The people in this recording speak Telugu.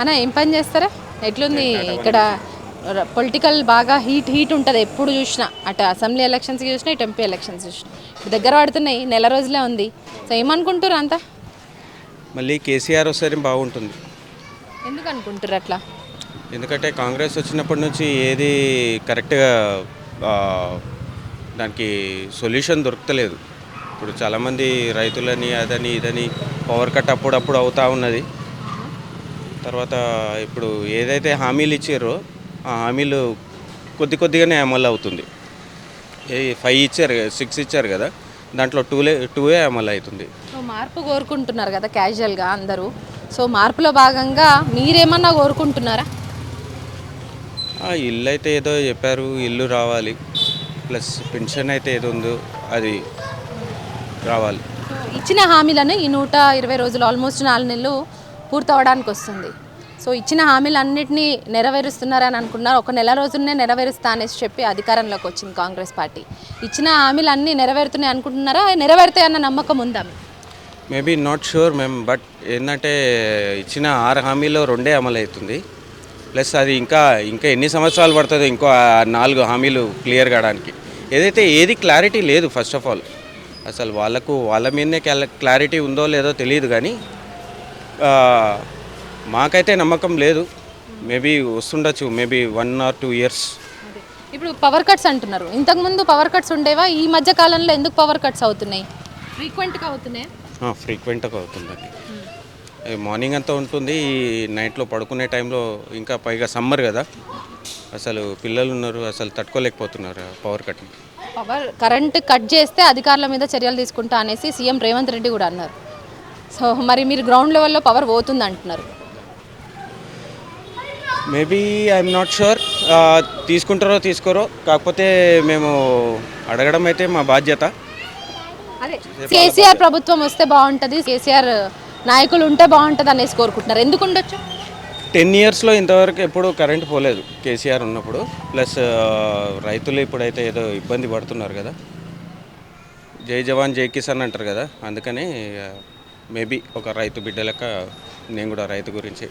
అన్న ఏం పని చేస్తారా? ఎట్లుంది ఇక్కడ పొలిటికల్ బాగా హీట్ హీట్ ఉంటుంది. ఎప్పుడు చూసినా. అటు అసెంబ్లీ ఎలక్షన్స్ చూసినా ఇటు ఎంపీ ఎలక్షన్స్ చూసినా. ఇప్పుడు దగ్గర పడుతున్నాయి నెల రోజులే ఉంది. సో ఏమనుకుంటారు అంతా? మళ్ళీ కేసీఆర్ వస్తే బాగుంటుంది. ఎందుకు అనుకుంటారు అట్లా? ఎందుకంటే కాంగ్రెస్ వచ్చినప్పటి నుంచి ఏది కరెక్ట్గా దానికి సొల్యూషన్ దొరకలేదు ఇప్పుడు చాలామంది రైతులని అదని ఇదని పవర్ కట్ అప్పుడప్పుడు అవుతూ ఉన్నది. తర్వాత ఇప్పుడు ఏదైతే హామీలు ఇచ్చారో ఆ హామీలు కొద్ది కొద్దిగానే అమలు అవుతుంది. ఏ ఫైవ్ ఇచ్చారు సిక్స్ ఇచ్చారు కదా దాంట్లో టూలే టూవే అమలు అవుతుంది. సో మార్పు కోరుకుంటున్నారు కదా క్యాజువల్గా అందరూ. సో మార్పులో భాగంగా మీరేమన్నా కోరుకుంటున్నారా? ఆ, ఇల్లు అయితే ఏదో చెప్పారు ఇల్లు రావాలి ప్లస్ పెన్షన్ అయితే ఏదో ఉందో అది రావాలి. ఇచ్చిన హామీలను ఈ నూట ఇరవై రోజులు ఆల్మోస్ట్ నాలుగు నెలలు పూర్తవడానికి వస్తుంది సో ఇచ్చిన హామీలన్నింటినీ నెరవేరుస్తున్నారని అనుకున్నారు. ఒక నెల రోజులనే నెరవేరుస్తా అనేసి చెప్పి అధికారంలోకి వచ్చింది కాంగ్రెస్ పార్టీ. ఇచ్చిన హామీలు అన్నీ నెరవేరుతున్నాయి అనుకుంటున్నారా? నెరవేరుతాయి అన్న నమ్మకం ఉందా మేబీ నాట్ షూర్ మేము బట్ ఏంటంటే ఇచ్చిన ఆరు హామీలో రెండే అమలు అవుతుంది ప్లస్ అది ఇంకా ఇంకా ఎన్ని సంవత్సరాలు పడుతుందో ఇంకో నాలుగు హామీలు క్లియర్ కావడానికి. ఏదైతే ఏది క్లారిటీ లేదు ఫస్ట్ ఆఫ్ ఆల్ అసలు వాళ్ళకు వాళ్ళ మీదనే క్లారిటీ ఉందో లేదో తెలియదు కానీ మాకైతే నమ్మకం లేదు. Maybe వస్తుండొచ్చు maybe one or two years. ఇప్పుడు పవర్ కట్స్ అంటున్నారు. ఇంతకుముందు పవర్ కట్స్ ఉండేవా? ఈ మధ్య కాలంలో ఎందుకు పవర్ కట్స్ అవుతున్నాయి? ఫ్రీక్వెంట్గా అవుతున్నాయి? ఫ్రీక్వెంట్గా అవుతుందండి. మార్నింగ్ అంతా ఉంటుంది ఈ నైట్లో పడుకునే టైంలో ఇంకా పైగా సమ్మర్ కదా. అసలు పిల్లలు ఉన్నారు అసలు తట్టుకోలేకపోతున్నారు పవర్ కట్ని పవర్ కరెంట్ కట్ చేస్తే అధికారుల మీద చర్యలు తీసుకుంటా అనేసి సీఎం రేవంత్ రెడ్డి కూడా అన్నారు. సో మరి మీరు గ్రౌండ్ లెవెల్లో పవర్ పోతుంది అంటున్నారు మేబీ ఐఎమ్ నాట్ షూర్. తీసుకుంటారో తీసుకోరో కాకపోతే మేము అడగడం అయితే మా బాధ్యత. అదే కేసీఆర్ ప్రభుత్వం వస్తే బాగుంటుంది కేసీఆర్ నాయకులు ఉంటే బాగుంటుంది అనేసి కోరుకుంటున్నారు. ఎందుకు ఉండొచ్చు? టెన్ ఇయర్స్లో ఇంతవరకు ఎప్పుడు కరెంట్ పోలేదు కేసీఆర్ ఉన్నప్పుడు. ప్లస్ రైతులు ఇప్పుడైతే ఏదో ఇబ్బంది పడుతున్నారు కదా. జై జవాన్ జై కిసాన్ అంటారు కదా అందుకని మేబీ ఒక రైతు బిడ్డ లెక్క నేను కూడా రైతు గురించి